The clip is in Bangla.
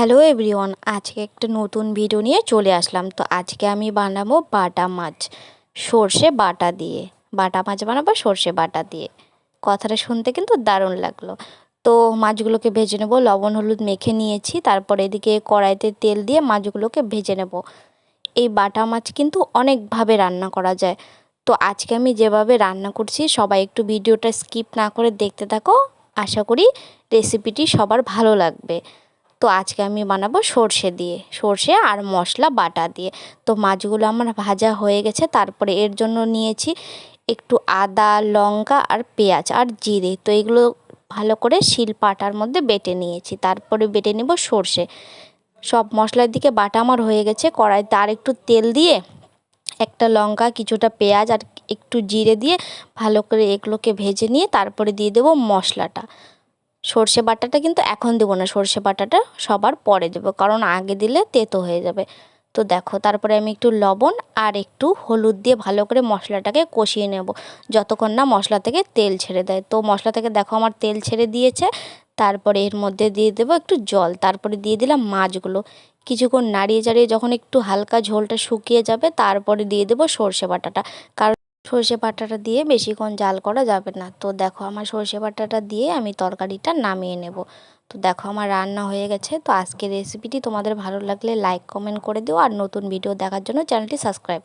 হ্যালো এভরিওয়ান, আজকে একটা নতুন ভিডিও নিয়ে চলে আসলাম। তো আজকে আমি বানাবো বাটা মাছ, সর্ষে বাটা দিয়ে। বাটা মাছ বানাবো, সর্ষে বাটা দিয়ে। কথাটা শুনতে কিন্তু দারুণ লাগল। তো মাছগুলোকে ভেজে নেব, লবণ, হলুদ মেখে নিয়েছি, তারপরে এদিকে কড়াইতে তেল দিয়ে মাছগুলোকে ভেজে নেব। এই বাটা মাছ কিন্তু অনেকভাবে রান্না করা যায়। তো আজকে আমি যেভাবে রান্না করছি, সবাই একটু ভিডিওটা স্কিপ না করে দেখতে থাকো। আশা করি রেসিপিটি সবার ভালো লাগবে। তো আজকে আমি বানাবো সর্ষে দিয়ে, সর্ষে আর মশলা বাটা দিয়ে। তো মাছগুলো আমার ভাজা হয়ে গেছে, তারপরে এর জন্য নিয়েছি একটু আদা, লঙ্কা আর পেঁয়াজ আর জিরে। তো এগুলো ভালো করে শিল পাটার মধ্যে বেটে নিয়েছি, তারপরে বেটে নেব সর্ষে। সব মশলার দিকে বাটা আমার হয়ে গেছে, কড়াইতে আর একটু তেল দিয়ে একটা লঙ্কা, কিছুটা পেঁয়াজ আর একটু জিরে দিয়ে ভালো করে এগুলোকে ভেজে নিয়ে তারপরে দিয়ে দেবো মশলাটা। সর্ষে বাটাটা কিন্তু এখন দেবো না, সর্ষে বাটাটা সবার পরে দেবো, কারণ আগে দিলে তেতো হয়ে যাবে। তো দেখো, তারপরে আমি একটু লবণ আর একটু হলুদ দিয়ে ভালো করে মশলাটাকে কষিয়ে নেব, যতক্ষণ না মশলা থেকে তেল ছেড়ে দেয়। তো মশলা থেকে দেখো আমার তেল ছেড়ে দিয়েছে, তারপরে এর মধ্যে দিয়ে দেবো একটু জল, তারপরে দিয়ে দিলাম মাছগুলো। কিছুক্ষণ নাড়িয়ে চাড়িয়ে যখন একটু হালকা ঝোলটা শুকিয়ে যাবে, তারপরে দিয়ে দেবো সর্ষে বাটাটা, কারণ সর্ষে বাটাটা দিয়ে বেশিক্ষণ জাল করা যাবে না। তো দেখো আমার সর্ষে বাটাটা দিয়ে আমি তরকারিটা নামিয়ে নেব। তো দেখো আমার রান্না হয়ে গেছে। তো আজকের রেসিপিটি তোমাদের ভালো লাগলে লাইক কমেন্ট করে দিও। আর নতুন ভিডিও দেখার জন্য চ্যানেলটি সাবস্ক্রাইব